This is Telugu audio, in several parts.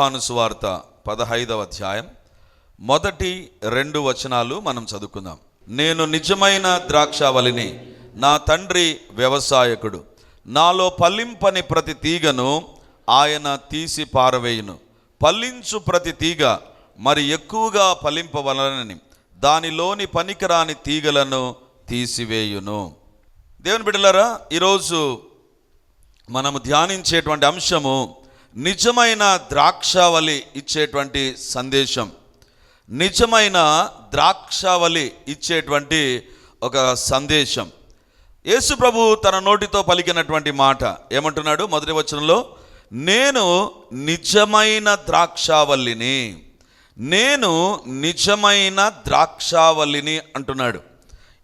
యోహాను సువార్త పదహైదవ అధ్యాయం. మొదటి రెండు వచనాలు మనం చదువుకుందాం. నేను నిజమైన ద్రాక్షావళిని నా తండ్రి వ్యవసాయకుడు. నాలో పల్లింపని ప్రతి తీగను ఆయన తీసి పారవేయును. పల్లించు ప్రతి తీగ మరి ఎక్కువగా ఫలింపవలనని దానిలోని పనికిరాని తీగలను తీసివేయును. దేవుని బిడ్డలారా ఈరోజు మనము ధ్యానించేటువంటి అంశము నిజమైన ద్రాక్షావళి ఇచ్చేటువంటి సందేశం. నిజమైన ద్రాక్షావళి ఇచ్చేటువంటి ఒక సందేశం. యేసు ప్రభు తన నోటితో పలికినటువంటి మాట ఏమంటున్నాడు మొదటి వచనంలో? నేను నిజమైన ద్రాక్షావల్లిని నేను నిజమైన ద్రాక్షావల్లిని అంటున్నాడు.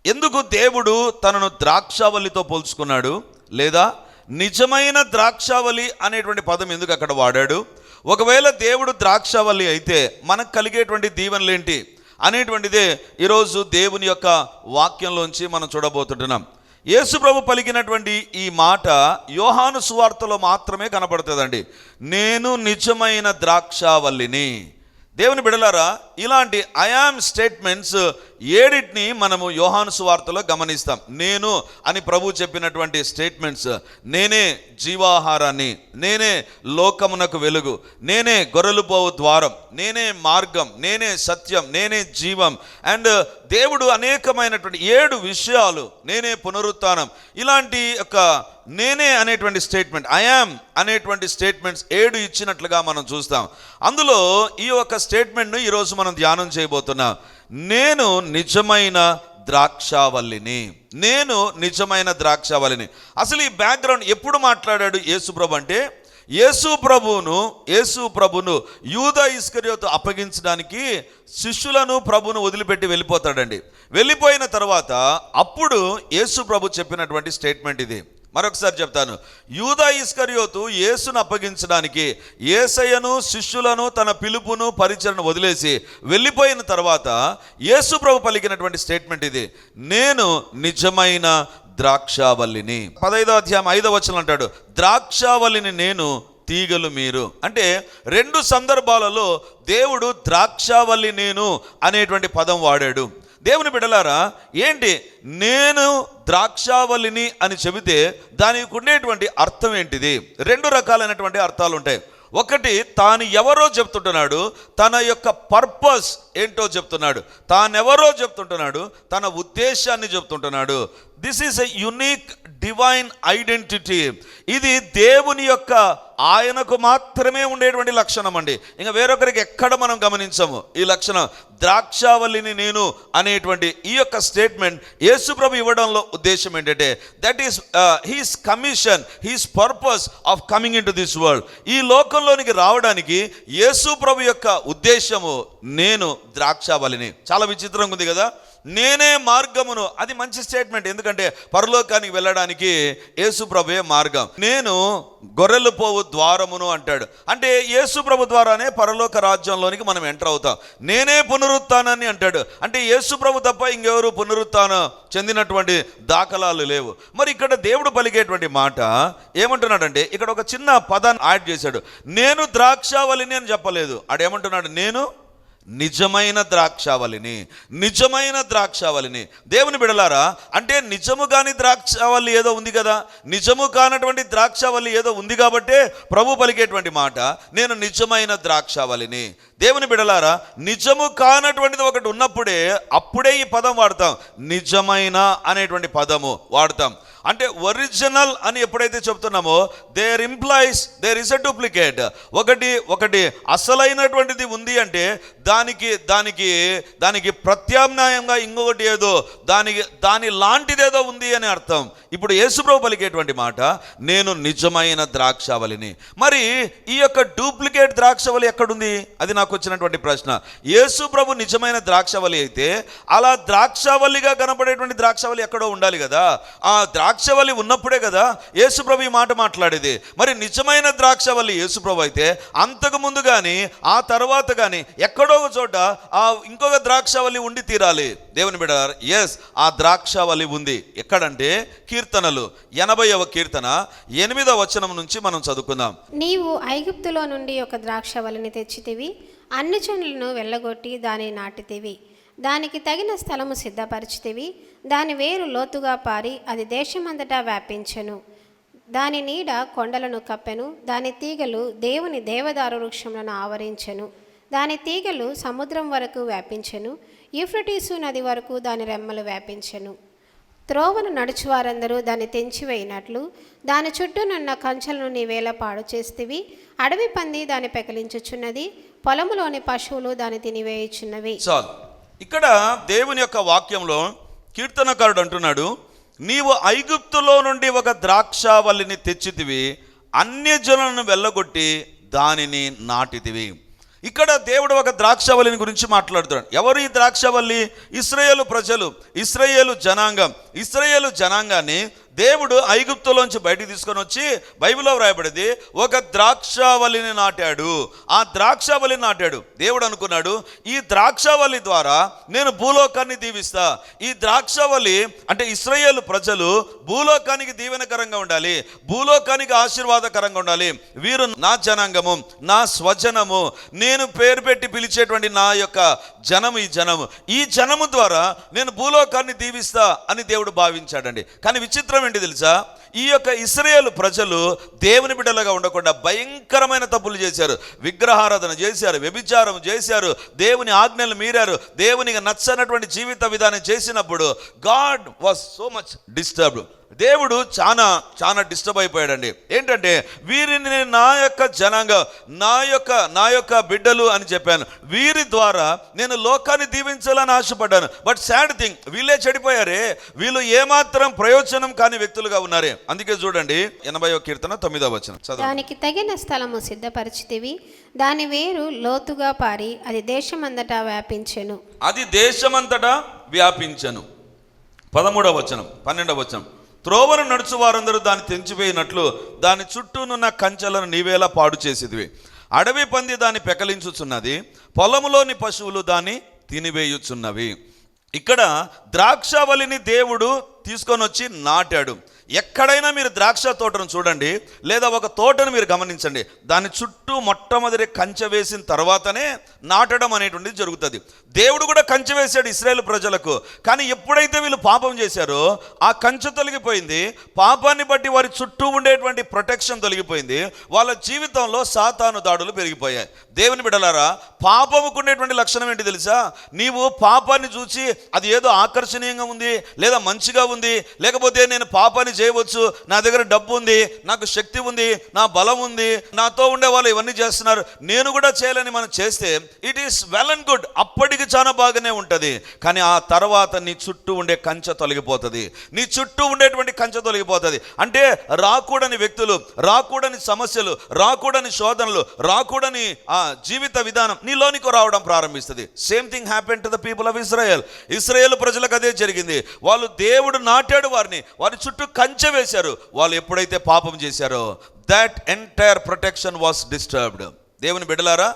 ఎందుకు దేవుడు తనను ద్రాక్షావల్లితో పోల్చుకున్నాడు? లేదా నిజమైన ద్రాక్షావళి అనేటువంటి పదం ఎందుకు అక్కడ వాడాడు? ఒకవేళ దేవుడు ద్రాక్షావళి అయితే మనకు కలిగేటువంటి దీవెనలేంటి అనేటువంటిదే ఈరోజు దేవుని యొక్క వాక్యంలోంచి మనం చూడబోతుంటున్నాం. యేసుప్రభు పలికినటువంటి ఈ మాట యోహాను సువార్తలో మాత్రమే కనపడుతుందండి నేను నిజమైన ద్రాక్షావల్లిని దేవుని బిడలారా ఇలాంటి ఐఆమ్ స్టేట్మెంట్స్ ఏడిటిని మనము యోహాను సువార్తలో గమనిస్తాం. నేను అని ప్రభు చెప్పినటువంటి స్టేట్మెంట్స్ నేనే జీవాహారాన్ని నేనే లోకమునకు వెలుగు నేనే గొర్రెలు పోవు ద్వారం నేనే మార్గం నేనే సత్యం నేనే జీవం అండ్ దేవుడు అనేకమైనటువంటి ఏడు విషయాలు నేనే పునరుత్నం. ఇలాంటి ఒక నేనే అనేటువంటి స్టేట్మెంట్ ఐఆమ్ అనేటువంటి స్టేట్మెంట్స్ ఏడు ఇచ్చినట్లుగా మనం చూస్తాం. అందులో ఈ యొక్క స్టేట్మెంట్ను ఈరోజు మనం ధ్యానం చేయబోతున్నాం. నేను నిజమైన ద్రాక్షావల్లిని. నేను నిజమైన ద్రాక్షావల్లిని. అసలు ఈ బ్యాక్గ్రౌండ్ ఎప్పుడు మాట్లాడాడు యేసుప్రభు అంటే యేసు ప్రభువును యేసు ప్రభును యూద ఇస్కర్యోతో అప్పగించడానికి శిష్యులను ప్రభును వదిలిపెట్టి వెళ్ళిపోతాడండి. వెళ్ళిపోయిన తర్వాత అప్పుడు యేసు ప్రభు చెప్పినటువంటి స్టేట్మెంట్ ఇది. మరొకసారి చెప్తాను. యూదా ఇస్కరియోతు యేసును అప్పగించడానికి ఏసయ్యను శిష్యులను తన పిలుపును పరిచయను వదిలేసి వెళ్ళిపోయిన తర్వాత యేసు ప్రభు పలికినటువంటి స్టేట్మెంట్ ఇది. నేను నిజమైన ద్రాక్షావల్లిని. పదైదో అధ్యాయం ఐదో వచనం అంటాడు ద్రాక్షావల్లిని నేను తీగలు మీరు. అంటే రెండు సందర్భాలలో దేవుడు ద్రాక్షావల్లి నేను అనేటువంటి పదం వాడాడు. దేవుని బిడలారా ఏంటి? నేను ద్రాక్షావళిని అని చెబితే దానికి ఉండేటువంటి అర్థం ఏంటిది? రెండు రకాలైనటువంటి అర్థాలు ఉంటాయి ఒకటి తాను ఎవరో చెప్తుంటున్నాడు తన యొక్క పర్పస్ ఏంటో చెప్తున్నాడు. తానెవరో చెప్తుంటున్నాడు తన ఉద్దేశాన్ని చెప్తుంటున్నాడు. This is a unique divine identity ఇది దేవుని యొక్క ఆయనకు మాత్రమే ఉండేటువంటి లక్షణం అండి. ఇంకా వేరొకరికి ఎక్కడ మనం గమనించము? ఈ లక్షణం ద్రాక్షావల్లిని నేను అనేటువంటి ఈ యొక్క స్టేట్మెంట్ యేసుప్రభు ఇవ్వడంలో ఉద్దేశం ఏంటంటే that is his commission his purpose of coming into this world ఈ లోకంలోనికి రావడానికి యేసు ప్రభు యొక్క ఉద్దేశము నేను ద్రాక్షావల్లిని. చాలా విచిత్రంగా ఉంది కదా? నేనే మార్గమును. అది మంచి స్టేట్మెంట్. ఎందుకంటే పరలోకానికి వెళ్ళడానికి యేసుప్రభే మార్గం. నేను గొర్రెలు పోవు ద్వారమును అంటాడు. అంటే యేసుప్రభు ద్వారానే పరలోక రాజ్యంలోనికి మనం ఎంటర్ అవుతాం. నేనే పునరుత్నాన్ని అంటాడు. అంటే యేసుప్రభు తప్ప ఇంకెవరు పునరుత్థానం చెందినటువంటి దాఖలాలు లేవు. మరి ఇక్కడ దేవుడు పలికేటువంటి మాట ఏమంటున్నాడంటే ఇక్కడ ఒక చిన్న పదాన్ని యాడ్ చేశాడు. నేను ద్రాక్షావళిని అని చెప్పలేదు. ఆడేమంటున్నాడు? నేను నిజమైన ద్రాక్షావళిని నిజమైన ద్రాక్షావళిని. దేవుని బిడలారా అంటే నిజము కాని ద్రాక్షావళి ఏదో ఉంది కదా? నిజము కానటువంటి ద్రాక్షావళి ఏదో ఉంది కాబట్టే ప్రభు పలికేటువంటి మాట నేను నిజమైన ద్రాక్షావళిని. దేవుని బిడలారా నిజము కానటువంటిది ఒకటి ఉన్నప్పుడే అప్పుడే ఈ పదం వాడతాం. నిజమైన అనేటువంటి పదము వాడతాం. అంటే ఒరిజినల్ అని ఎప్పుడైతే చెప్తున్నామో there implies there is a duplicate ఒకటి ఒకటి అసలైనటువంటిది ఉంది అంటే దానికి దానికి దానికి ప్రత్యామ్నాయంగా ఇంకొకటి ఏదో దానికి దాని లాంటిదేదో ఉంది అని అర్థం. ఇప్పుడు యేసుప్రభు పలికేటువంటి మాట నేను నిజమైన ద్రాక్షావళిని మరి ఈ యొక్క డూప్లికేట్ ద్రాక్షవలి ఎక్కడుంది? అది నాకు వచ్చినటువంటి ప్రశ్న. యేసుప్రభు నిజమైన ద్రాక్షవలి అయితే అలా ద్రాక్షావల్లిగా కనపడేటువంటి ద్రాక్షవల్లి ఎక్కడో ఉండాలి కదా. ఆ ద్రాక్ష ద్రాక్షవల్లి ఉన్నప్పుడే కదా యేసుప్రభు ఈ మాట మాట్లాడేది. మరి నిజమైన ద్రాక్షవల్లి యేసుప్రభు అయితే అంతకు ముందు కానీ ఆ తర్వాత కానీ ఎక్కడో ఒక చోట ఆ ఇంకొక ద్రాక్షవల్లి ఉండి తీరాలి. దేవుని బిడ్డ ఎస్ ఆ ద్రాక్షవల్లి ఉంది. ఎక్కడంటే కీర్తనలు. ఎనభైవ కీర్తన ఎనిమిదవ వచనం నుంచి మనం చదువుకుందాం. నీవు ఐగుప్తులో నుండి ఒక ద్రాక్షవల్లిని తెచ్చితివి అన్ని చెండ్లను వెళ్ళగొట్టి దాని నాటితివి. దానికి తగిన స్థలము సిద్ధపరిచితివి. దాని వేరు లోతుగా పారి అది దేశమంతటా వ్యాపించెను. దాని నీడ కొండలను కప్పెను. దాని తీగలు దేవుని దేవదారు వృక్షములను ఆవరించెను. దాని తీగలు సముద్రం వరకు వ్యాపించెను. యూఫ్రటీసు నది వరకు దాని రెమ్మలు వ్యాపించెను. త్రోవను నడుచువారందరూ దాన్ని తెంచివేయినట్లు. దాని చుట్టూనున్న కంచెలను నీవేళ పాడు చేస్తివి. అడవి పంది దాన్ని పెకలించుచున్నది. పొలములోని పశువులు దాన్ని తినివేయుచున్నవి. చాలు. ఇక్కడ దేవుని యొక్క వాక్యంలో కీర్తనకారుడు అంటున్నాడు నీవు ఐగుప్తులో నుండి ఒక ద్రాక్షావల్లిని తెచ్చితివి అన్యజనులను వెళ్ళగొట్టి దానిని నాటితివి. ఇక్కడ దేవుడు ఒక ద్రాక్షవల్లిని గురించి మాట్లాడుతున్నాడు. ఎవరు ఈ ద్రాక్షవల్లి? ఇస్రాయేలు ప్రజలు ఇస్రాయేలు జనాంగం ఇస్రాయేలు జనాంగాన్ని దేవుడు ఐగుప్తులోంచి బయటికి తీసుకొని వచ్చి బైబిల్లో వ్రాయబడింది ఒక ద్రాక్షావళిని నాటాడు. ఆ ద్రాక్షావళిని నాటాడు. దేవుడు అనుకున్నాడు ఈ ద్రాక్షావళి ద్వారా నేను భూలోకాన్ని దీవిస్తా. ఈ ద్రాక్షావళి అంటే ఇస్రాయేల్ ప్రజలు భూలోకానికి దీవెనకరంగా ఉండాలి భూలోకానికి ఆశీర్వాదకరంగా ఉండాలి. వీరు నా జనాంగము నా స్వజనము. నేను పేరు పెట్టి పిలిచేటువంటి నా యొక్క జనము ఈ జనము. ఈ జనము ద్వారా నేను భూలోకాన్ని దీవిస్తా అని దేవుడు భావించాడండి. కానీ విచిత్రం ఏంటి తెలుసా? ఈ యొక్క ఇస్రాయేల్ ప్రజలు దేవుని బిడ్డలుగా ఉండకుండా భయంకరమైన తప్పులు చేశారు. విగ్రహారాధన చేశారు వ్యభిచారం చేశారు దేవుని ఆజ్ఞలు మీరారు దేవునికి నచ్చనటువంటి జీవిత విధానం చేసినప్పుడు God was so much disturbed. దేవుడు చాలా చాలా డిస్టర్బ్ అయిపోయాడండి. ఏంటంటే వీరిని నేను నా యొక్క జనాంగం నా యొక్క నా యొక్క బిడ్డలు అని చెప్పాను. వీరి ద్వారా నేను లోకాన్ని దీవించాలని ఆశపడ్డాను. బట్ సాడ్ థింగ్ వీళ్ళే చెడిపోయారే. వీళ్ళు ఏమాత్రం ప్రయోజనం కాని వ్యక్తులుగా ఉన్నారే. అందుకే చూడండి ఎనభైవ కీర్తన తొమ్మిదవ వచనం. దానికి తగిన స్థలము సిద్ధపరిచితివి. దాని వేరు లోతుగా పారి అది దేశమంతటా వ్యాపించెను. అది దేశమంతటా వ్యాపించను. పదమూడవ వచనం పన్నెండవ వచనం. త్రోవను నడుచు వారందరూ దాన్ని తెంచిపోయినట్లు దాని చుట్టూనున్న కంచెలను నీవేలా పాడు చేసేదివి. అడవి పంది దాన్ని పెకలించుచున్నది పొలములోని పశువులు దాన్ని తినివేయుచున్నవి. ఇక్కడ ద్రాక్షవల్లిని దేవుడు తీసుకొని వచ్చి నాటాడు. ఎక్కడైనా మీరు ద్రాక్ష తోటను చూడండి లేదా ఒక తోటను మీరు గమనించండి. దాని చుట్టూ మొట్టమొదటి కంచె వేసిన తర్వాతనే నాటడం అనేటువంటిది జరుగుతుంది. దేవుడు కూడా కంచె వేశాడు ఇస్రాయేల్ ప్రజలకు. కానీ ఎప్పుడైతే వీళ్ళు పాపం చేశారో ఆ కంచె తొలగిపోయింది. పాపాన్ని బట్టి వారి చుట్టూ ఉండేటువంటి ప్రొటెక్షన్ తొలగిపోయింది. వాళ్ళ జీవితంలో సాతాను దాడులు పెరిగిపోయాయి. దేవుని బిడలారా పాపముకు ఉండేటువంటి లక్షణం ఏంటి తెలుసా? నీవు పాపాన్ని చూసి అది ఏదో ఆకర్షణీయంగా ఉంది లేదా మంచిగా ఉంది లేకపోతే నేను పాపాన్ని చేయవచ్చు నా దగ్గర డబ్బు ఉంది నాకు శక్తి ఉంది నా బలం ఉంది నాతో ఉండే వాళ్ళు ఇవన్నీ చేస్తున్నారు. నేను కూడా చేయాలని మనం చేస్తే it is well and good అప్పటికి చాలా బాగానే ఉంటుంది. కానీ ఆ తర్వాత నీ చుట్టూ ఉండే కంచె తొలగిపోతుంది. నీ చుట్టూ ఉండేటువంటి కంచె తొలగిపోతుంది. అంటే రాకూడని వ్యక్తులు రాకూడని సమస్యలు రాకూడని శోధనలు రాకూడని ఆ జీవిత విధానం నీలోనికి రావడం ప్రారంభిస్తుంది. Same thing happen to the people of Israel Israel ప్రజలకు అదే జరిగింది. వాళ్ళు దేవుడు నాటాడు వారిని. వారి చుట్టూ కంచె వేశారు. వాళ్ళు ఎప్పుడైతే పాపం చేశారో that entire protection was disturbed దేవుని బిడలారా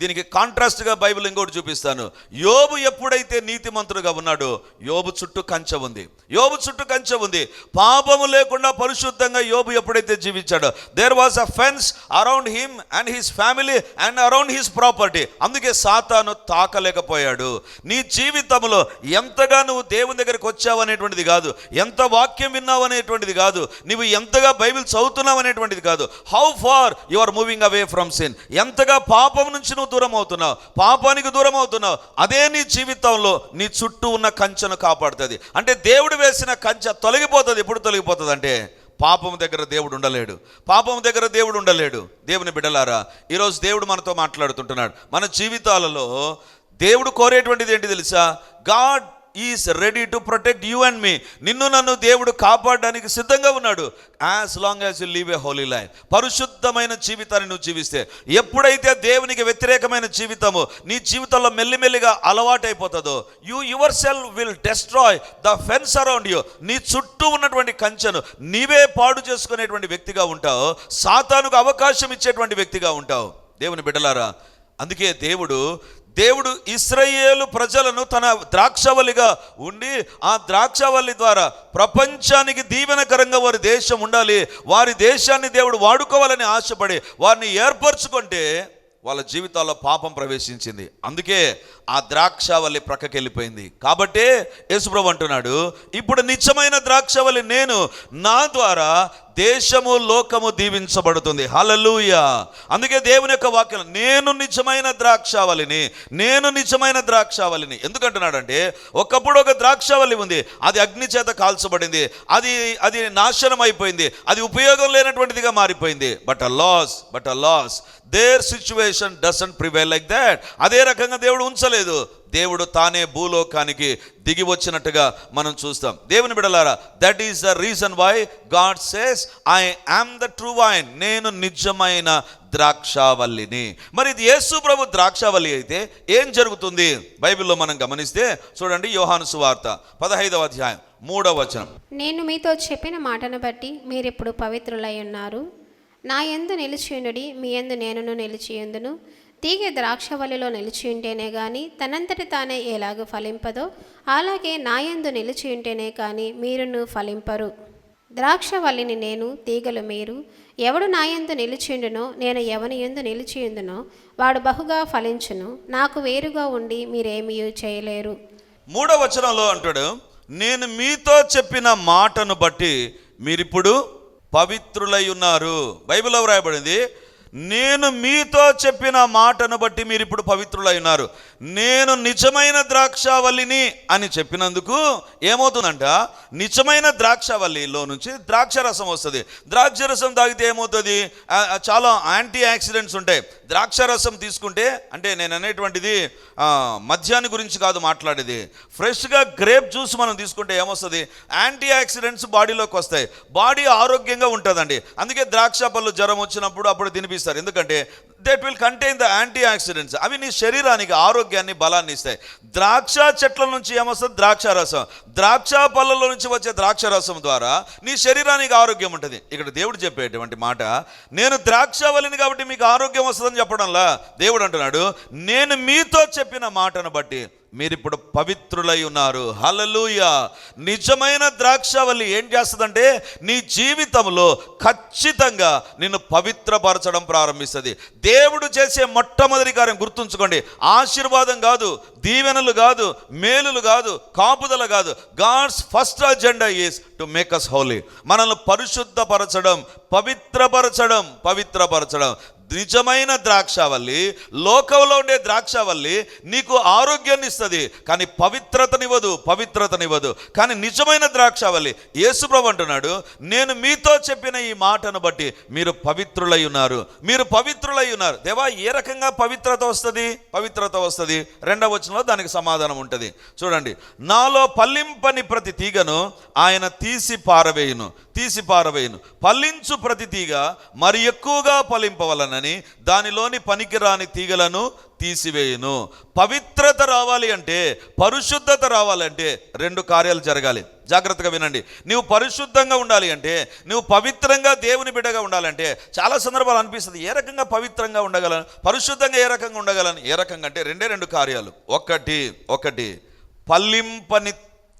దీనికి కాంట్రాస్ట్గా బైబిల్ ఇంకోటి చూపిస్తాను. యోబు ఎప్పుడైతే నీతిమంతుడుగా ఉన్నాడో యోబు చుట్టూ కంచె ఉంది. యోబు చుట్టూ కంచె ఉంది. పాపము లేకుండా పరిశుద్ధంగా యోబు ఎప్పుడైతే జీవించాడో there was a fence around him and his family and around his property అందుకే సాతాను తాకలేకపోయాడు. నీ జీవితంలో ఎంతగా నువ్వు దేవుని దగ్గరికి వచ్చావు అనేటువంటిది కాదు. ఎంత వాక్యం విన్నావు అనేటువంటిది కాదు. నువ్వు ఎంతగా బైబిల్ చదువుతున్నావు అనేటువంటిది కాదు. How far you are moving away from sin ఎంతగా పాపం నుంచి నువ్వు దూరం అవుతున్నావు పాపానికి దూరం అవుతున్నావు అదే నీ జీవితంలో నీ చుట్టూ ఉన్న కంచెను కాపాడుతుంది. అంటే దేవుడు వేసిన కంచె తొలగిపోతుంది ఎప్పుడు తొలగిపోతుంది అంటే పాపం దగ్గర దేవుడు ఉండలేడు. పాపం దగ్గర దేవుడు ఉండలేడు. దేవుని బిడ్డలారా ఈరోజు దేవుడు మనతో మాట్లాడుతుంటున్నాడు. మన జీవితాలలో దేవుడు కోరేటువంటిది ఏంటి తెలుసా? God is ready to protect you and me నిన్ను నన్ను దేవుడు కాపాడడానికి సిద్ధంగా ఉన్నాడు. As long as you live a holy life పరిశుద్ధమైన జీవితాన్ని నువ్వు జీవిస్తే ఎప్పుడైతే దేవునికి వ్యతిరేకమైన జీవితము నీ జీవితంలో మెల్లిమెల్లిగా అలవాటైపోతుందో you your self will destroy the fence around you నీ చుట్టూ ఉన్నటువంటి కంచెను నీవే పాడు చేసుకునేటువంటి వ్యక్తిగా ఉంటావు. సాతానుకు అవకాశం ఇచ్చేటువంటి వ్యక్తిగా ఉంటావు. దేవుని బిడ్డలారా అందుకే దేవుడు దేవుడు ఇస్రయేలు ప్రజలను తన ద్రాక్షవల్లిగా ఉండి ఆ ద్రాక్షవల్లి ద్వారా ప్రపంచానికి దీవెనకరంగా వారి దేశం ఉండాలి వారి దేశాన్ని దేవుడు వాడుకోవాలని ఆశపడి వారిని ఏర్పరచుకుంటే వాళ్ళ జీవితాల్లో పాపం ప్రవేశించింది. అందుకే ఆ ద్రాక్షవల్లి ప్రక్కకి వెళ్ళిపోయింది కాబట్టే యేసుప్రభు అంటున్నాడు ఇప్పుడు నిత్యమైన ద్రాక్షవల్లి నేను నా ద్వారా దేశము లోకము దీవించబడుతుంది. హలలుయ అందుకే దేవుని యొక్క వాక్యం నేను నిజమైన ద్రాక్షావళిని నేను నిజమైన ద్రాక్షావళిని. ఎందుకంటున్నాడంటే ఒకప్పుడు ఒక ద్రాక్షావళి ఉంది. అది అగ్ని చేత కాల్చబడింది. అది అది నాశనం అయిపోయింది అది ఉపయోగం లేనటువంటిదిగా మారిపోయింది. But a loss but a loss their situation doesn't prevail like that అదే రకంగా దేవుడు ఉంచలేదు. దేవుడు తానే భూలోకానికి దిగి వచ్చినట్టుగా మనం చూస్తాం. దేవుని బిడలారా that is the reason why God says I am the true vine నేను నిజమైన ద్రాక్షావల్లిని. మరి ఇది యేసు ప్రభు ద్రాక్షావల్లి అయితే ఏం జరుగుతుంది? బైబిల్లో మనం గమనిస్తే చూడండి యోహాను సువార్త పదహైదవ అధ్యాయం మూడవ వచనం. నేను మీతో చెప్పిన మాటను బట్టి మీరిప్పుడు పవిత్రులై ఉన్నారు? నా యందు నిలిచియునుడి మీ ఎందు నేనును నిలిచియుందును తీగ ద్రాక్షవల్లిలో నిలిచియుంటేనే గాని తనంతటి తానే ఎలాగ ఫలింపదో అలాగే నా నిలిచి నిలిచియుంటేనే కానీ మీరును ఫలింపరు. ద్రాక్షవల్లిని నేను తీగలు మీరు ఎవడు నా నిలిచిండునో నేను ఎవని ఎందు నిలిచియుందునో వాడు బహుగా ఫలించును నాకు వేరుగా ఉండి మీరేమీ చేయలేరు. మూడవ వచనంలో అంటాడు నేను మీతో చెప్పిన మాటను బట్టి మీరిప్పుడు పవిత్రులై ఉన్నారు. బైబిల్లో వ్రాయబడింది నేను మీతో చెప్పిన మాటను బట్టి మీరు ఇప్పుడు పవిత్రులై ఉన్నారు నేను నిజమైన ద్రాక్షావల్లిని అని చెప్పినందుకు ఏమవుతుందంట? నిజమైన ద్రాక్షావల్లిలో నుంచి ద్రాక్ష రసం వస్తుంది. ద్రాక్ష రసం తాగితే ఏమవుతుంది? చాలా యాంటీ యాక్సిడెంట్స్ ఉంటాయి. ద్రాక్ష రసం తీసుకుంటే అంటే నేను అనేటువంటిది మద్యాన్ని గురించి కాదు మాట్లాడేది. ఫ్రెష్గా గ్రేప్ జ్యూస్ మనం తీసుకుంటే ఏమొస్తుంది? యాంటీ ఆక్సిడెంట్స్ బాడీలోకి వస్తాయి. బాడీ ఆరోగ్యంగా ఉంటుందండి. అందుకే ద్రాక్ష పళ్ళు జ్వరం వచ్చినప్పుడు అప్పుడు తినిపిస్తారు. ఎందుకంటే that will contain the antioxidants అవి నీ శరీరానికి ఆరోగ్యాన్ని బలాన్ని ఇస్తాయి. ద్రాక్ష చెట్ల నుంచి ఏమొస్తుంది? ద్రాక్ష రసం. ద్రాక్ష పళ్ళలో నుంచి వచ్చే ద్రాక్ష రసం ద్వారా నీ శరీరానికి ఆరోగ్యం ఉంటుంది. ఇక్కడ దేవుడు చెప్పేటువంటి మాట నేను ద్రాక్షవల్లిని కాబట్టి మీకు ఆరోగ్యం వస్తుందని చెప్పడంలా? దేవుడు అంటున్నాడు నేను మీతో చెప్పిన మాటను బట్టి మీరిప్పుడు పవిత్రులై ఉన్నారు. హలలుయ నిజమైన ద్రాక్షవల్లి ఏం చేస్తుందంటే నీ జీవితంలో ఖచ్చితంగా నిన్ను పవిత్రపరచడం ప్రారంభిస్తుంది. దేవుడు చేసే మొట్టమొదటి కార్యం గుర్తుంచుకోండి. ఆశీర్వాదం కాదు దీవెనలు కాదు మేలులు కాదు కాపుదల కాదు. God's first agenda is to make us holy మనల్ని పరిశుద్ధపరచడం పవిత్రపరచడం పవిత్రపరచడం. నిజమైన ద్రాక్షవల్లి లోకంలో ఉండే ద్రాక్షవల్లి నీకు ఆరోగ్యాన్ని ఇస్తుంది. కానీ పవిత్రతనివ్వదు పవిత్రతనివ్వదు కానీ నిజమైన ద్రాక్షవల్లి యేసుప్రభు అంటున్నాడు నేను మీతో చెప్పిన ఈ మాటను బట్టి మీరు పవిత్రులై ఉన్నారు. మీరు పవిత్రులై ఉన్నారు. దేవా ఏ రకంగా పవిత్రత వస్తుంది? పవిత్రత వస్తుంది. రెండవ వచనంలో దానికి సమాధానం ఉంటుంది. చూడండి నాలో పల్లింపని ప్రతి తీగను ఆయన తీసి పారవేయును తీసి పారవేయును. పల్లించు ప్రతి తీగ మరి ఎక్కువగా ఫలింపవలనని దానిలోని పనికిరాని తీగలను తీసివేయును. పవిత్రత రావాలి అంటే పరిశుద్ధత రావాలంటే రెండు కార్యాలు జరగాలి. జాగ్రత్తగా వినండి. నువ్వు పరిశుద్ధంగా ఉండాలి అంటే నువ్వు పవిత్రంగా దేవుని బిడ్డగా ఉండాలంటే చాలా సందర్భాలు అనిపిస్తుంది. ఏ రకంగా పవిత్రంగా ఉండగలను? పరిశుద్ధంగా ఏ రకంగా ఉండగలను? ఏ రకంగా అంటే రెండే రెండు కార్యాలు. ఒకటి ఒకటి పల్లింపని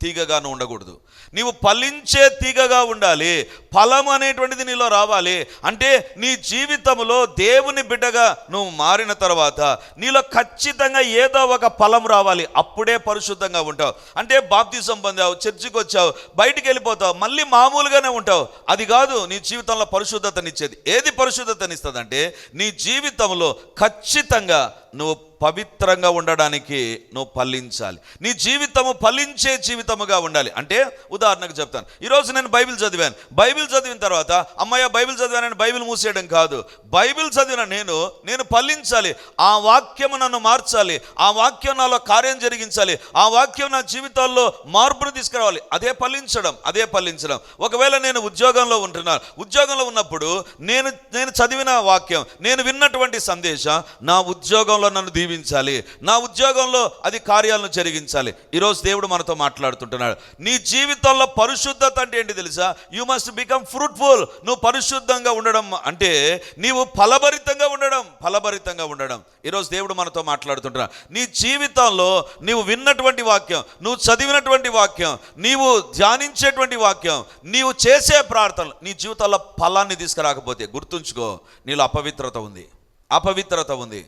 తీగగాను ఉండకూడదు. నీవు ఫలించే తీగగా ఉండాలి. ఫలం అనేటువంటిది నీలో రావాలి. అంటే నీ జీవితంలో దేవుని బిడ్డగా నువ్వు మారిన తర్వాత నీలో ఖచ్చితంగా ఏదో ఒక ఫలం రావాలి. అప్పుడే పరిశుద్ధంగా ఉంటావు. అంటే బాప్తిజం పొందావు చర్చికి వచ్చావు బయటికి వెళ్ళిపోతావు మళ్ళీ మామూలుగానే ఉంటావు. అది కాదు నీ జీవితంలో పరిశుద్ధతనిచ్చేది. ఏది పరిశుద్ధతనిస్తుందంటే నీ జీవితంలో ఖచ్చితంగా నువ్వు పవిత్రంగా ఉండడానికి నువ్వు ఫలించాలి. నీ జీవితము ఫలించే జీవితముగా ఉండాలి. అంటే ఉదాహరణకు చెప్తాను. ఈరోజు నేను బైబిల్ చదివాను. బైబిల్ చదివిన తర్వాత అమ్మయ్య బైబిల్ చదివానని బైబిల్ మూసేయడం కాదు. బైబిల్ చదివిన నేను నేను ఫలించాలి. ఆ వాక్యము నన్ను మార్చాలి. ఆ వాక్యం నాలో కార్యం జరిగించాలి. ఆ వాక్యం నా జీవితాల్లో మార్పును తీసుకురావాలి. అదే ఫలించడం అదే ఫలించడం. ఒకవేళ నేను ఉద్యోగంలో ఉంటున్నాను ఉద్యోగంలో ఉన్నప్పుడు నేను నేను చదివిన వాక్యం నేను విన్నటువంటి సందేశం నా ఉద్యోగంలో నన్ను దీవించాలి. నా ఉద్యోగంలో అది కార్యాలను జరిగించాలి. ఈరోజు దేవుడు మనతో మాట్లాడుతుంటున్నాడు. నీ జీవితంలో పరిశుద్ధత అంటే ఏంటి తెలుసా? యు మస్ట్ బికమ్ ఫ్రూట్ఫుల్ నువ్వు పరిశుద్ధంగా ఉండడం అంటే నీవు ఫలభరితంగా ఉండడం ఫలభరితంగా ఉండడం. ఈరోజు దేవుడు మనతో మాట్లాడుతుంటున్నాడు. నీ జీవితంలో నీవు విన్నటువంటి వాక్యం నువ్వు చదివినటువంటి వాక్యం నీవు ధ్యానించేటువంటి వాక్యం నీవు చేసే ప్రార్థనలు నీ జీవితంలో ఫలాన్ని తీసుకురాకపోతే గుర్తుంచుకో నీలో అపవిత్రత ఉంది. అపవిత్రత ఉంది.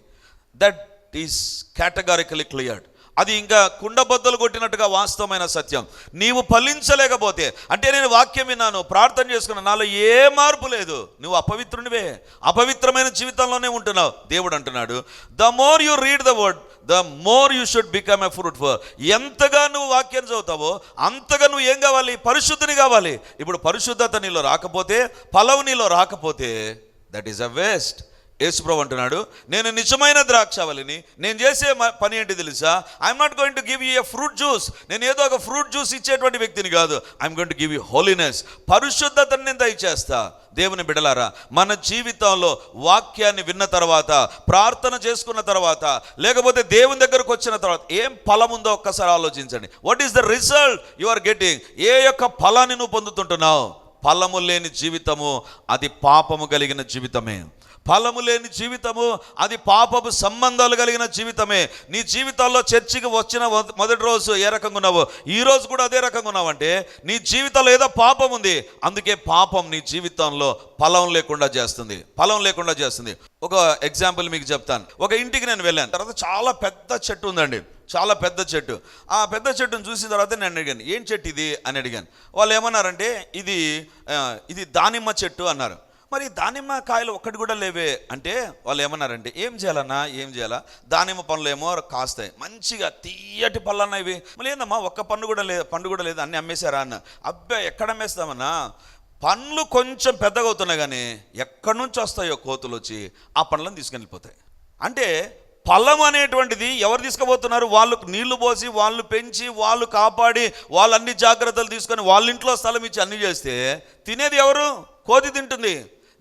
దట్ ఈస్ కేటగారికలీ క్లియర్డ్ అది ఇంకా కుండబద్దలు కొట్టినట్టుగా వాస్తవమైన సత్యం. నీవు ఫలించలేకపోతే అంటే నేను వాక్యం విన్నాను ప్రార్థన చేసుకున్నాను నాలో ఏ మార్పు లేదు. నువ్వు అపవిత్రునివే అపవిత్రమైన జీవితంలోనే ఉంటున్నావు దేవుడు అంటున్నాడు. The more you read the word the more you should become a fruit for ఎంతగా నువ్వు వాక్యం చదువుతావో అంతగా నువ్వు ఏం కావాలి? పరిశుద్ధిని కావాలి. ఇప్పుడు పరిశుద్ధత నీలో రాకపోతే ఫలం నీలో రాకపోతే దట్ ఈస్ అ వేస్ట్ యేసుప్రభు అంటున్నాడు నేను నిజమైన ద్రాక్షవల్లిని నేను చేసే పని ఏంటి తెలుసా? I'm not going to give you a fruit juice నేను ఏదో ఒక ఫ్రూట్ జ్యూస్ ఇచ్చేటువంటి వ్యక్తిని కాదు. I'm going to give you holiness పరిశుద్ధతను నేను దయచేస్తా. దేవుని బిడలారా మన జీవితంలో వాక్యాన్ని విన్న తర్వాత ప్రార్థన చేసుకున్న తర్వాత లేకపోతే దేవుని దగ్గరకు వచ్చిన తర్వాత ఏం ఫలం ఉందో ఒక్కసారి ఆలోచించండి. What is the result you are getting ఏ యొక్క ఫలాన్ని నువ్వు పొందుతుంటున్నావు? ఫలము లేని జీవితము అది పాపము కలిగిన జీవితమే. ఫలము లేని జీవితము అది పాపపు సంబంధాలు కలిగిన జీవితమే. నీ జీవితాల్లో చర్చికి వచ్చిన మొద- మొదటి రోజు ఏ రకంగా ఉన్నావు? ఈ రోజు కూడా అదే రకంగా ఉన్నావంటే నీ జీవితంలో ఏదో పాపం ఉంది. అందుకే పాపం నీ జీవితంలో ఫలం లేకుండా చేస్తుంది. ఫలం లేకుండా చేస్తుంది. ఒక ఎగ్జాంపుల్ మీకు చెప్తాను. ఒక ఇంటికి నేను వెళ్ళాను. తర్వాత చాలా పెద్ద చెట్టు ఉందండి. చాలా పెద్ద చెట్టు. ఆ పెద్ద చెట్టును చూసిన తర్వాత నేను అడిగాను ఏం చెట్టు ఇది? అని అడిగాను. వాళ్ళు ఏమన్నారంటే ఇది ఇది దానిమ్మ చెట్టు అన్నారు. మరి దానిమ్మ కాయలు ఒక్కటి కూడా లేవే అంటే వాళ్ళు ఏమన్నారంటే ఏం చేయాలన్నా ఏం చేయాలా? దానిమ్మ పండ్లు ఏమో కాస్తాయి. మంచిగా తీయటి పళ్ళు అన్న ఇవి. మళ్ళీ ఏందమ్మా ఒక్క పండు కూడా లేదు పండు కూడా లేదు అన్ని అమ్మేశారా అన్న. అబ్బా ఎక్కడ అమ్మేస్తామన్నా? పండ్లు కొంచెం పెద్దగా అవుతున్నాయి కానీ ఎక్కడి నుంచి వస్తాయో కోతులు వచ్చి ఆ పండ్లను తీసుకెళ్ళిపోతాయి అంటే ఫలం అనేటువంటిది ఎవరు తీసుకుపోతున్నారు? వాళ్ళు నీళ్ళు పోసి వాళ్ళు పెంచి వాళ్ళు కాపాడి వాళ్ళు అన్ని జాగ్రత్తలు తీసుకొని వాళ్ళ ఇంట్లో స్థలం ఇచ్చి అన్ని చేస్తే తినేది ఎవరు? కోతి తింటుంది.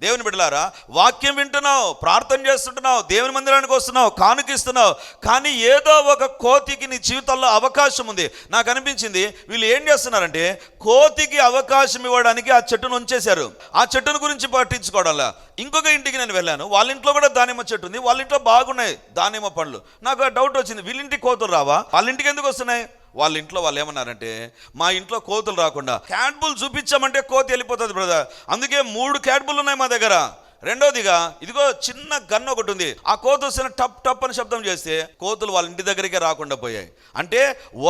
దేవుని బిడ్డలారా వాక్యం వింటున్నావు ప్రార్థన చేస్తుంటున్నావు దేవుని మందిరానికి వస్తున్నావు కానుకిస్తున్నావు కానీ ఏదో ఒక కోతికి నీ జీవితంలో అవకాశం ఉంది. నాకు అనిపించింది వీళ్ళు ఏం చేస్తున్నారంటే కోతికి అవకాశం ఇవ్వడానికి ఆ చెట్టును ఉంచేశారు. ఆ చెట్టును గురించి పట్టించుకోవడంలా. ఇంకొక ఇంటికి నేను వెళ్ళాను వాళ్ళ ఇంట్లో కూడా దానిమ్మ చెట్టు ఉంది వాళ్ళ ఇంట్లో బాగున్నాయి దానిమ్మ పండ్లు. నాకు డౌట్ వచ్చింది వీళ్ళింటికి కోతులు రావా? వాళ్ళ ఇంటికి ఎందుకు వస్తున్నాయి? వాళ్ళ ఇంట్లో వాళ్ళు ఏమన్నారంటే మా ఇంట్లో కోతులు రాకుండా క్యాట్బుల్ చూపించామంటే కోతి వెళ్ళిపోతుంది బ్రదర్. అందుకే మూడు క్యాట్బుల్ ఉన్నాయి మా దగ్గర. రెండోదిగా ఇదిగో చిన్న గన్ ఒకటి ఉంది. ఆ కోతి వచ్చిన టప్ టప్ అని శబ్దం చేస్తే కోతులు వాళ్ళ ఇంటి దగ్గరికే రాకుండా పోయాయి. అంటే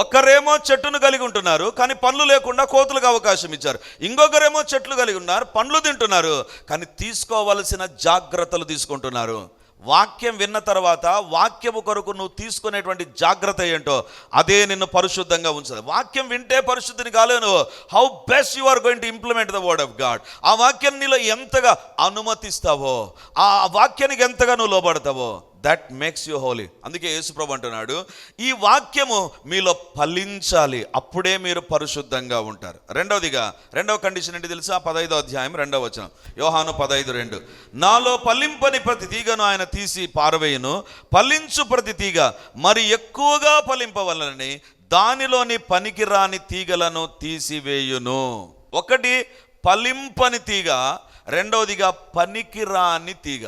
ఒకరేమో చెట్టును కలిగి ఉంటున్నారు కానీ పండ్లు లేకుండా కోతులకు అవకాశం ఇచ్చారు. ఇంకొకరేమో చెట్లు కలిగి ఉన్నారు పండ్లు తింటున్నారు కానీ తీసుకోవలసిన జాగ్రత్తలు తీసుకుంటున్నారు. వాక్యం విన్న తర్వాత వాక్యము కొరకు నువ్వు తీసుకునేటువంటి జాగ్రత్త ఏంటో అదే నిన్ను పరిశుద్ధంగా ఉంచదు వాక్యం వింటే పరిశుద్ధిని కాలేను నువ్వు. How best you are going to implement the word of God ఆ వాక్యం నీలో ఎంతగా అనుమతిస్తావో ఆ వాక్యానికి ఎంతగా నువ్వు లోబడతావో దట్ మేక్స్ యూ హోలీ అందుకే యేసుప్రభు అంటున్నాడు ఈ వాక్యము మీలో ఫలించాలి. అప్పుడే మీరు పరిశుద్ధంగా ఉంటారు. రెండవదిగా రెండవ కండిషన్ ఏంటి తెలుసా? పదైదో అధ్యాయం రెండవ వచనం. యోహాను పదైదు రెండు. నాలో ఫలింపని ప్రతి తీగను ఆయన తీసి పారవేయును. ఫలించు ప్రతి తీగ మరి ఎక్కువగా పలింపవలనని దానిలోని పనికిరాని తీగలను తీసివేయును. ఒకటి పలింపని తీగ. రెండవదిగా పనికిరాని తీగ.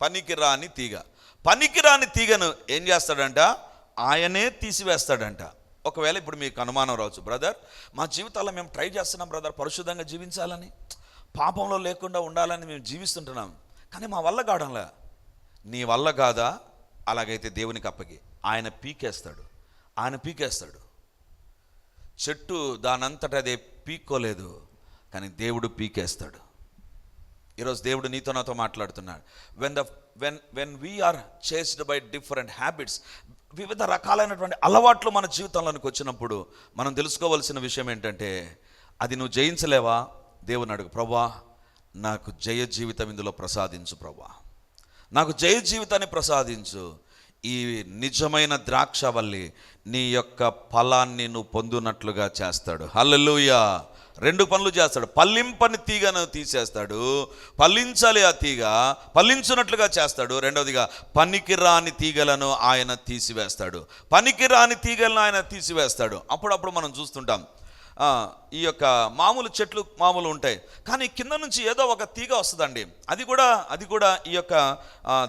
పనికిరాని తీగ. పనికిరాని తీగను ఏం చేస్తాడంట? ఆయనే తీసివేస్తాడంట. ఒకవేళ ఇప్పుడు మీకు అనుమానం రావచ్చు బ్రదర్ మా జీవితాల్లో మేము ట్రై చేస్తున్నాం బ్రదర్ పరిశుద్ధంగా జీవించాలని. పాపంలో లేకుండా ఉండాలని మేము జీవిస్తుంటున్నాం. కానీ మా వల్ల కావడంలా నీ వల్ల కాదా? అలాగైతే దేవునికి అప్పగి. ఆయన పీకేస్తాడు. ఆయన పీకేస్తాడు. చెట్టు దానంతట అదే పీక్కోలేదు కానీ దేవుడు పీకేస్తాడు. ఈరోజు దేవుడు నీతో నాతో మాట్లాడుతున్నాడు. When the when when we're chased by different habits వివిధ రకాలైనటువంటి అలవాట్లు మన జీవితంలోనికి వచ్చినప్పుడు మనం తెలుసుకోవాల్సిన విషయం ఏంటంటే అది నువ్వు జయించలేవా? దేవుని అడుగు. ప్రభా నాకు జయ జీవితం ఇందులో ప్రసాదించు ప్రభా. నాకు జయ జీవితాన్ని ప్రసాదించు. ఈ నిజమైన ద్రాక్షవల్లి నీ యొక్క ఫలాన్ని నువ్వు పొందునట్లుగా చేస్తాడు. హల్లెలూయా రెండు పనులు చేస్తాడు. పల్లింపని తీగను తీసేస్తాడు. పల్లించాలి ఆ తీగ పల్లించున్నట్లుగా చేస్తాడు. రెండవదిగా పనికిరాని తీగలను ఆయన తీసివేస్తాడు. పనికిరాని తీగలను ఆయన తీసివేస్తాడు. అప్పుడప్పుడు మనం చూస్తుంటాం ఈ యొక్క మామూలు చెట్లు మామూలు ఉంటాయి. కానీ కింద నుంచి ఏదో ఒక తీగ వస్తుందండి. అది కూడా అది కూడా ఈ యొక్క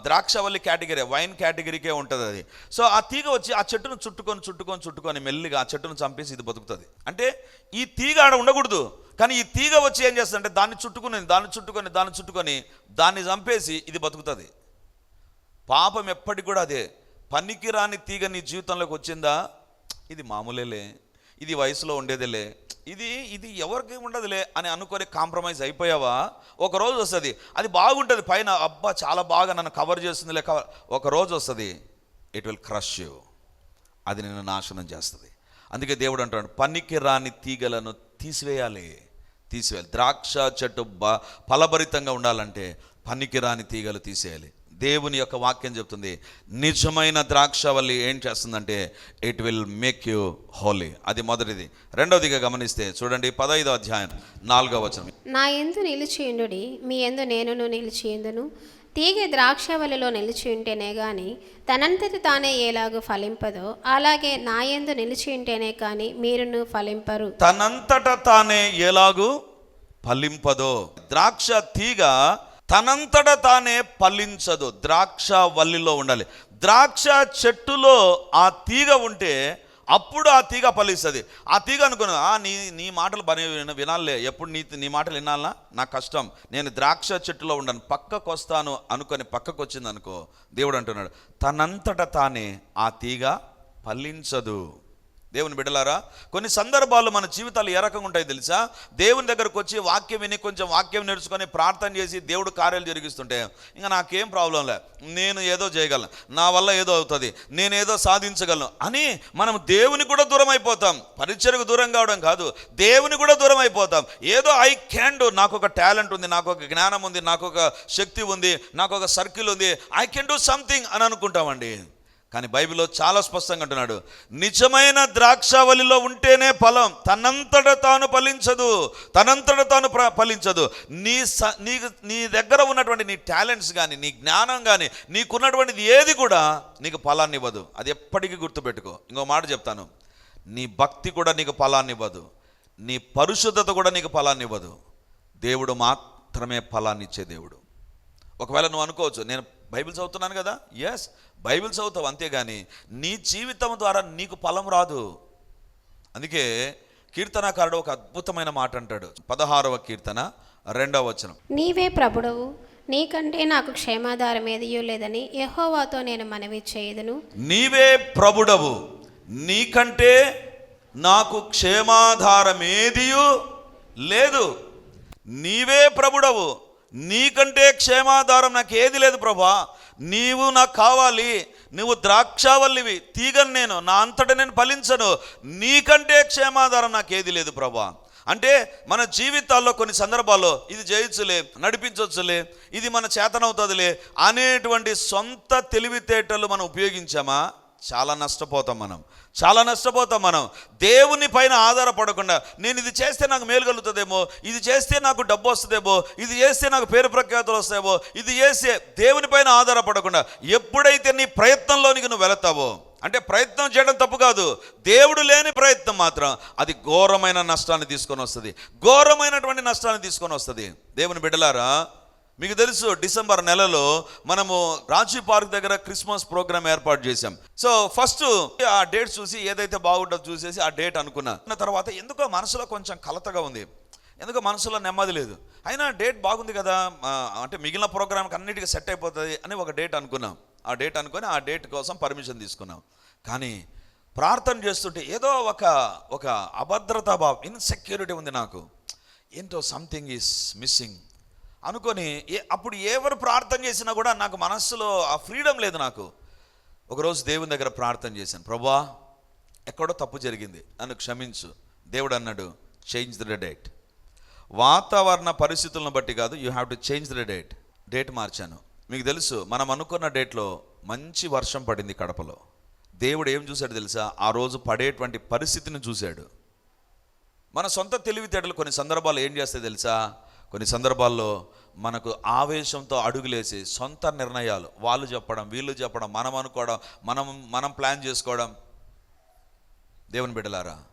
ద్రాక్షవల్లి కేటగిరీ వైన్ కేటగిరీకే ఉంటుంది అది. సో ఆ తీగ వచ్చి ఆ చెట్టును చుట్టుకొని చుట్టుకొని చుట్టుకొని మెల్లిగా ఆ చెట్టును చంపేసి ఇది బతుకుతుంది. అంటే ఈ తీగ ఆడ ఉండకూడదు. కానీ ఈ తీగ వచ్చి ఏం చేస్తుందంటే దాన్ని చుట్టుకుని దాన్ని చుట్టుకొని దాన్ని చుట్టుకొని దాన్ని చంపేసి ఇది బతుకుతుంది. పాపం ఎప్పటికి కూడా అదే. పనికిరాని తీగ నీ జీవితంలోకి వచ్చిందా? ఇది మామూలేలే. ఇది వయసులో ఉండేదిలే. ఇది ఇది ఎవరికి ఉండదులే అని అనుకొని కాంప్రమైజ్ అయిపోయావా? ఒక రోజు వస్తుంది. అది బాగుంటుంది పైన. అబ్బా చాలా బాగా నన్ను కవర్ చేస్తుందిలే కవర్ ఒక రోజు వస్తుంది. ఇట్ విల్ క్రష్ యూ అది నిన్ను నాశనం చేస్తుంది. అందుకే దేవుడు అంటాడు పనికి రాని తీగలను తీసివేయాలి. తీసివేయాలి. ద్రాక్ష చెట్టు బ ఫలభరితంగా ఉండాలంటే పనికి రాని తీగలు తీసేయాలి. దేవుని యొక్క వాక్యం చెప్తుంది నిజమైన ద్రాక్షవల్లి ఏం చేస్తుందంటే it will make you holy అది మొదటిది. రెండవదిగా గమనిస్తే చూడండి పదహైదో అధ్యాయం నాలుగో వచనం. నా ఎందు నిలిచియుండుడి మీ ఎందు నేనును నిలిచియుందును తీగ ద్రాక్షవల్లిలో నిలిచియుంటేనే గాని తనంతటి తానే ఎలాగూ ఫలింపదో అలాగే నా ఎందు నిలిచియుంటేనే కానీ మీరును ఫలింపరు. తనంతట తానే ఎలాగూ ఫలింపదో. ద్రాక్ష తీగ తనంతట తానే ఫలించదు ద్రాక్ష వల్లిలో ఉండాలి. ద్రాక్ష చెట్టులో ఆ తీగ ఉంటే అప్పుడు ఆ తీగ ఫలిస్తుంది ఆ తీగ అనుకున్నా నీ నీ మాటలు బనే వినాలే ఎప్పుడు నీ నీ మాటలు వినాలనా? నాకు కష్టం. నేను ద్రాక్ష చెట్టులో ఉండను. పక్కకు వస్తాను అనుకొని పక్కకు వచ్చింది అనుకో దేవుడు అంటున్నాడు తనంతట తానే ఆ తీగ ఫలించదు దేవుని బిడ్డలారా కొన్ని సందర్భాలు మన జీవితాలు ఏ రకంగా ఉంటాయి తెలుసా? దేవుని దగ్గరకు వచ్చి వాక్యం విని కొంచెం వాక్యం నేర్చుకొని ప్రార్థన చేసి దేవుడు కార్యాలు జరిగిస్తుంటే ఇంకా నాకేం ప్రాబ్లం లే. నేను ఏదో చేయగలను. నా వల్ల ఏదో అవుతుంది. నేను ఏదో సాధించగలను అని మనం దేవుని కూడా దూరం అయిపోతాం. పరిచయకు దూరం కావడం కాదు. దేవుని కూడా దూరం అయిపోతాం. ఏదో ఐ క్యాన్ డూ నాకు ఒక టాలెంట్ ఉంది నాకు ఒక జ్ఞానం ఉంది నాకు ఒక శక్తి ఉంది నాకు ఒక సర్కిల్ ఉంది. ఐ కెన్ డూ సంథింగ్ అని అనుకుంటామండి. కానీ బైబిల్లో చాలా స్పష్టంగా అంటున్నాడు నిజమైన ద్రాక్షావళిలో ఉంటేనే ఫలం. తనంతట తాను ఫలించదు. తనంతట తాను ఫలించదు. నీ స నీ నీ దగ్గర ఉన్నటువంటి నీ టాలెంట్స్ కానీ నీ జ్ఞానం కానీ నీకున్నటువంటిది ఏది కూడా నీకు ఫలాన్ని ఇవ్వదు. అది ఎప్పటికీ గుర్తుపెట్టుకో. ఇంకో మాట చెప్తాను. నీ భక్తి కూడా నీకు ఫలాన్ని ఇవ్వదు. నీ పరిశుద్ధత కూడా నీకు ఫలాన్ని ఇవ్వదు. దేవుడు మాత్రమే ఫలాన్ని ఇచ్చే దేవుడు. ఒకవేళ నువ్వు అనుకోవచ్చు నేను బైబిల్ చదువుతున్నాను కదా? ఎస్ బైబిల్ చదువుతావు అంతేగాని నీ జీవితం ద్వారా నీకు ఫలం రాదు. అందుకే కీర్తనాకారుడు ఒక అద్భుతమైన మాట అంటాడు. పదహారవ కీర్తన రెండవ వచనం. నీవే ప్రభుడవు నీకంటే నాకు క్షేమాధారం ఏదియూ లేదని యెహోవాతో నేను మనవి చేయదును. నీవే ప్రభుడవు నీకంటే నాకు క్షేమాధారమేదియు లేదు. నీవే ప్రభుడవు నీకంటే క్షేమాధారం నాకు ఏది లేదు ప్రభా. నీవు నాకు కావాలి. నువ్వు ద్రాక్షావల్లివి. తీగను నేను. నా అంతటా నేను ఫలించను. నీకంటే క్షేమాధారం నాకు ఏది లేదు ప్రభా. అంటే మన జీవితాల్లో కొన్ని సందర్భాల్లో ఇది చేయొచ్చులే నడిపించవచ్చులే ఇది మన చేతనవుతుందిలే అనేటువంటి సొంత తెలివితేటలు మనం ఉపయోగించామా? చాలా నష్టపోతాం మనం. చాలా నష్టపోతాం మనం. దేవుని పైన ఆధారపడకుండా నేను ఇది చేస్తే నాకు మేలు కలుగుతుందేమో ఇది చేస్తే నాకు డబ్బు వస్తుందేమో ఇది చేస్తే నాకు పేరు ప్రఖ్యాతులు వస్తాయేమో ఇది చేస్తే దేవుని పైన ఆధారపడకుండా ఎప్పుడైతే నీ ప్రయత్నంలోనికి నువ్వు వెళతావో అంటే ప్రయత్నం చేయడం తప్పు కాదు దేవుడు లేని ప్రయత్నం మాత్రం అది ఘోరమైన నష్టాన్ని తీసుకొని వస్తుంది. ఘోరమైనటువంటి నష్టాన్ని తీసుకొని వస్తుంది. దేవుని బిడ్డలారా మీకు తెలుసు డిసెంబర్ నెలలో మనము రాజీ పార్క్ దగ్గర క్రిస్మస్ ప్రోగ్రామ్ ఏర్పాటు చేశాం. సో ఫస్ట్ ఆ డేట్ చూసి ఏదైతే బాగుంటుందో చూసేసి ఆ డేట్ అనుకున్నా. తర్వాత ఎందుకో మనసులో కొంచెం కలతగా ఉంది. ఎందుకో మనసులో నెమ్మది లేదు. అయినా డేట్ బాగుంది కదా అంటే మిగిలిన ప్రోగ్రామ్కి అన్నిటికీ సెట్ అయిపోతుంది అని ఒక డేట్ అనుకున్నాం. ఆ డేట్ అనుకొని ఆ డేట్ కోసం పర్మిషన్ తీసుకున్నాం. కానీ ప్రార్థన చేస్తుంటే ఏదో ఒక ఒక అభద్రతా భావం ఇన్సెక్యూరిటీ ఉంది నాకు. ఏంటో సంథింగ్ ఈస్ మిస్సింగ్ అనుకొని అప్పుడు ఎవరు ప్రార్థన చేసినా కూడా నాకు మనస్సులో ఆ ఫ్రీడమ్ లేదు నాకు. ఒకరోజు దేవుని దగ్గర ప్రార్థన చేశాను. ప్రభా ఎక్కడో తప్పు జరిగింది. నన్ను క్షమించు. దేవుడు అన్నాడు చేంజ్ ద డేట్ వాతావరణ పరిస్థితులను బట్టి కాదు you have to change the date date మార్చాను. మీకు తెలుసు మనం అనుకున్న డేట్లో మంచి వర్షం పడింది కడపలో. దేవుడు ఏం చూశాడు తెలుసా? ఆ రోజు పడేటువంటి పరిస్థితిని చూశాడు. మన సొంత తెలివితేటలు కొన్ని సందర్భాలు ఏం చేస్తాయి తెలుసా? కొన్ని సందర్భాల్లో మనకు ఆవేశంతో అడుగులేసి సొంత నిర్ణయాలు వాళ్ళు చెప్పడం వీళ్ళు చెప్పడం మనం అనుకోవడం మనం మనం ప్లాన్ చేసుకోవడం. దేవుని బిడ్డలారా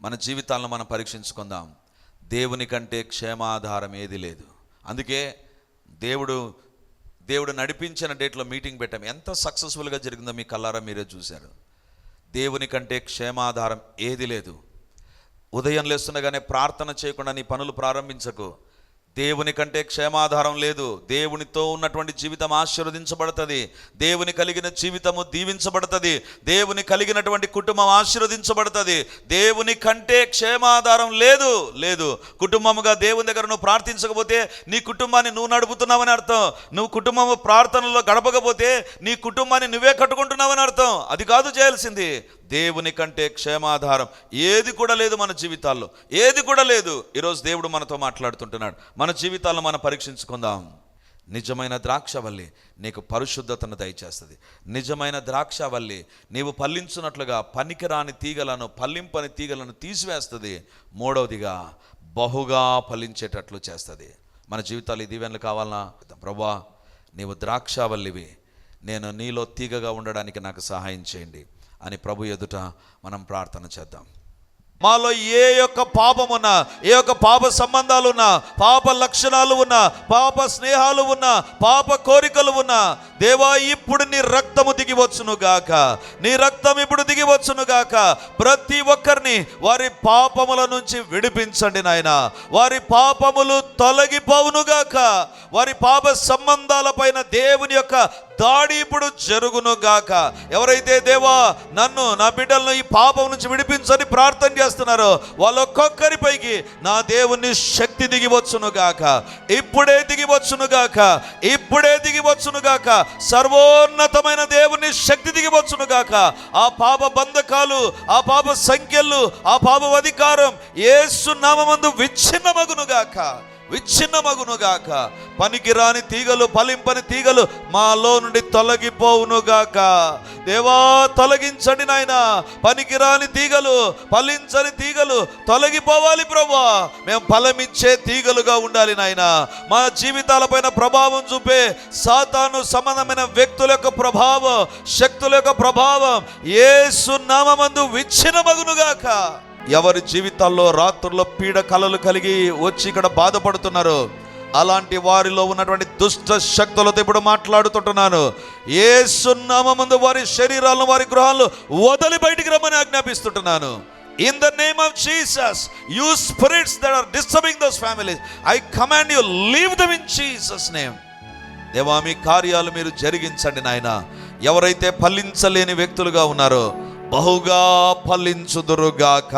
మన జీవితాలను మనం పరీక్షించుకుందాం. దేవుని కంటే క్షేమాధారం ఏది లేదు. అందుకే దేవుడు దేవుడు నడిపించిన డేట్లో మీటింగ్ పెట్టాం. ఎంత సక్సెస్ఫుల్గా జరిగిందో మీ కల్లారా మీరే చూశారు. దేవుని కంటే క్షేమాధారం ఏది లేదు. ఉదయం లేస్తుండగానే ప్రార్థన చేయకుండా నీ పనులు ప్రారంభించకు. దేవుని కంటే క్షేమాధారం లేదు. దేవునితో ఉన్నటువంటి జీవితం ఆశీర్వదించబడుతుంది. దేవుని కలిగిన జీవితము దీవించబడుతుంది. దేవుని కలిగినటువంటి కుటుంబం ఆశీర్వదించబడుతుంది. దేవుని కంటే క్షేమాధారం లేదు. లేదు. కుటుంబముగా దేవుని దగ్గర నువ్వు ప్రార్థించకపోతే నీ కుటుంబాన్ని నువ్వు నడుపుతున్నావని అర్థం. నువ్వు కుటుంబము ప్రార్థనలో గడపకపోతే నీ కుటుంబాన్ని నువ్వే కట్టుకుంటున్నావని అర్థం. అది కాదు చేయాల్సింది. దేవుని కంటే క్షేమాధారం. ఏది కూడా లేదు మన జీవితాల్లో. ఏది కూడా లేదు. ఈరోజు దేవుడు మనతో మాట్లాడుతుంటున్నాడు. మన జీవితాలను మనం పరీక్షించుకుందాం. నిజమైన ద్రాక్షవల్లి నీకు పరిశుద్ధతను దయచేస్తుంది. నిజమైన ద్రాక్షవల్లి నీవు పల్లించున్నట్లుగా పనికిరాని తీగలను పల్లింపని తీగలను తీసివేస్తుంది. మూడవదిగా బహుగా ఫలించేటట్లు చేస్తుంది. మన జీవితాలు ఇది దీవెనలు కావాలనా? ప్రభా నీవు ద్రాక్షవల్లివి నేను నీలో తీగగా ఉండడానికి నాకు సహాయం చేయండి. అని ప్రభు ఎదుట మనం ప్రార్థన చేద్దాం. మాలో ఏ యొక్క పాపమున్నా ఏ యొక్క పాప సంబంధాలు ఉన్నా పాప లక్షణాలు ఉన్నా పాప స్నేహాలు ఉన్నా పాప కోరికలు ఉన్నా దేవా ఇప్పుడు నీ రక్తము దిగివచ్చును గాక. నీ రక్తం ఇప్పుడు దిగివచ్చును గాక. ప్రతి ఒక్కరిని వారి పాపముల నుంచి విడిపించండి నాయన. వారి పాపములు తొలగిపోవును గాక. వారి పాప సంబంధాలపైన దేవుని యొక్క దాడి ఇప్పుడు జరుగును గాక. ఎవరైతే దేవా నన్ను నా బిడ్డలను ఈ పాపం నుంచి విడిపించని ప్రార్థన చేస్తున్నారో వాళ్ళ ఒక్కొక్కరిపైకి నా దేవుని శక్తి దిగివచ్చును గాక ఇప్పుడే దిగివచ్చును గాక ఇప్పుడే దిగివచ్చును గాక సర్వోన్నతమైన దేవుని శక్తి దిగివచ్చును గాక ఆ పాప బంధకాలు ఆ పాప సంఖ్యలు ఆ పాప అధికారం ఏసు నామమందు విచ్ఛిన్నమగును గాక విచ్ఛిన్నమగునుగాక. పనికిరాని తీగలు ఫలింపని తీగలు మాలో నుండి తొలగిపోవునుగాక. దేవా తొలగించండి నాయన. పనికిరాని తీగలు ఫలించని తీగలు తొలగిపోవాలి ప్రభా మేము ఫలమిచ్చే తీగలుగా ఉండాలి నాయన. మా జీవితాలపైన ప్రభావం చూపే సాతాను సంబంధమైన వ్యక్తుల యొక్క ప్రభావం శక్తుల యొక్క ప్రభావం. ఏ సున్నామందు విచ్ఛిన్నమగునుగాక. ఎవరి జీవితాల్లో రాత్రుల్లో పీడ కలలు కలిగి వచ్చి ఇక్కడ బాధపడుతున్నారు అలాంటి వారిలో ఉన్నటువంటి దుష్ట శక్తులతో ఇప్పుడు మాట్లాడుతుంటున్నాను. ఏ సున్నామందు వారి శరీరాలను వారి గృహాలను వదిలి బయటికి రమ్మని ఆజ్ఞాపిస్తుంటున్నాను. In the name of Jesus you spirits that are disturbing those families I command you leave them in Jesus name దేవా మీ కార్యాలు మీరు జరిగించండి నాయన. ఎవరైతే ఫలించలేని వ్యక్తులుగా ఉన్నారో బహుగా ఫలించుదురుగాక.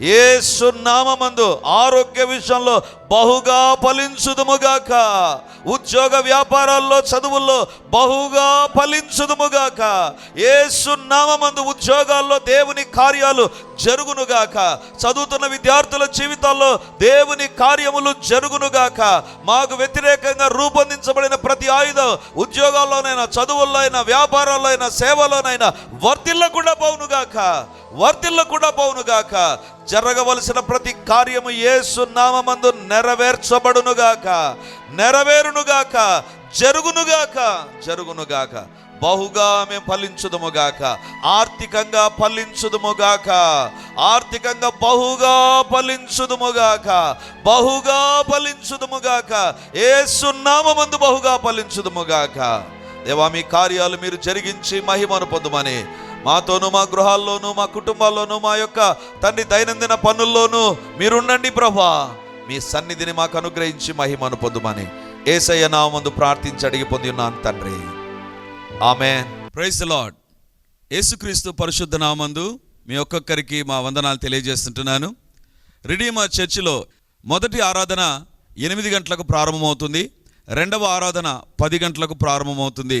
ఏ సున్నామందు ఆరోగ్య విషయంలో బహుగా ఫలించుదుముగాక. ఉద్యోగ వ్యాపారాల్లో చదువుల్లో బహుగా ఫలించుదుముగాక. ఏ సున్నామందు ఉద్యోగాల్లో దేవుని కార్యాలు జరుగునుగాక. చదువుతున్న విద్యార్థుల జీవితాల్లో దేవుని కార్యములు జరుగునుగాక. మాకు వ్యతిరేకంగా రూపొందించబడిన ప్రతి ఆయుధం ఉద్యోగాల్లోనైనా చదువుల్లో అయినా వ్యాపారాల్లో అయినా సేవలోనైనా వర్తిల్లకుండా పోవునుగాక. వర్తిల్లకుండా పోవునుగాక. జరగవలసిన ప్రతి కార్యము యేసు నామందు నెరవేర్చబడునుగాక. నెరవేరునుగాక. జరుగునుగాక. జరుగునుగాక. బహుగా మేము ఫలించుదుముగాక. ఆర్థికంగా ఫలించుదుముగాక. ఆర్థికంగా బహుగా ఫలించుదుముగాక. బహుగా ఫలించుదుముగాక. ఏ సున్నామందు బహుగా ఫలించుదుముగాక. దేవా మీ కార్యాలు మీరు జరిగించి మహిమను పొందుమని మాతోనూ మా గృహాల్లోనూ మా కుటుంబాల్లోనూ మా యొక్క తండ్రి దైనందిన పనుల్లోనూ మీరుండండి ప్రభా. మీ సన్నిధిని మాకు అనుగ్రహించి మహిమను పొందుమని ఏసయ్య నామందు ప్రార్థించి అడిగి పొంది ఉన్నాను తండ్రి. ఆమె ప్రైజ్ లాడ్ యేసుక్రీస్తు పరిశుద్ధ నామందు మీ ఒక్కొక్కరికి మా వందనాలు తెలియజేస్తుంటున్నాను. రిడీమా చర్చిలో మొదటి ఆరాధన ఎనిమిది గంటలకు ప్రారంభమవుతుంది. రెండవ ఆరాధన పది గంటలకు ప్రారంభమవుతుంది.